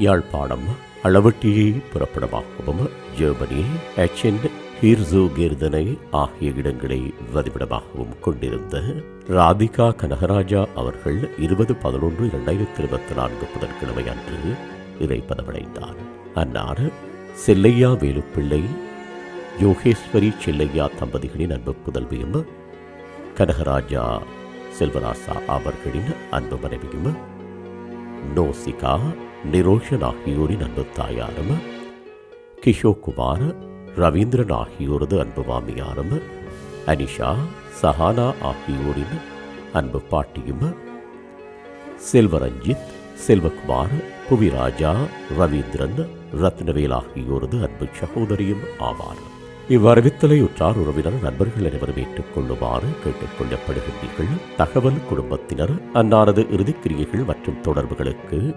யாழ்ப்பாணம் அளவட்டியை புறப்படமாகவும் ஜெர்மனி எச்என் ஹீர்சோகேர்தனை ஆகிய இடங்களை வதிவிடமாகவும் கொண்டிருந்த ராதிகா கனகராஜா அவர்கள் இருபது பதினொன்று இரண்டாயிரத்தி இருபத்தி நான்கு புதன்கிழமை அன்று இறைப்பதமடைந்தார் அன்னார் செல்லையா வேலுப்பிள்ளை யோகேஸ்வரி செல்லையா தம்பதிகளின் அன்பு புதல்வியும் கனகராஜா செல்வராசா அவர்களின் அன்பு மனைவியும் நோசிகா நிரோஷன் ஆகியோரின் அன்பு தாயாரும் கிஷோக்குமார் ரவீந்திரன் ஆகியோரது அன்பு மாமியாரும் அனிஷா சஹானா ஆகியோரின் அன்பு பாட்டியும் செல்வரஞ்சித் செல்வகுமார் புவிராஜா ரவீந்திரன் ரத்னவேல் ஆகியோரது அன்பு சகோதரியும் ஆவார். இவ்வறிவித்தலை உற்றார் உறவினர் நண்பர்கள் அனைவரும் ஏற்றுக்கொள்ளுமாறு கேட்டுக்கொள்ளப்படுகின்றீர்கள். தகவல் குடும்பத்தினர் அன்னாரது இறுதிக்கிரியைகள் மற்றும் தொடர்புகளுக்கு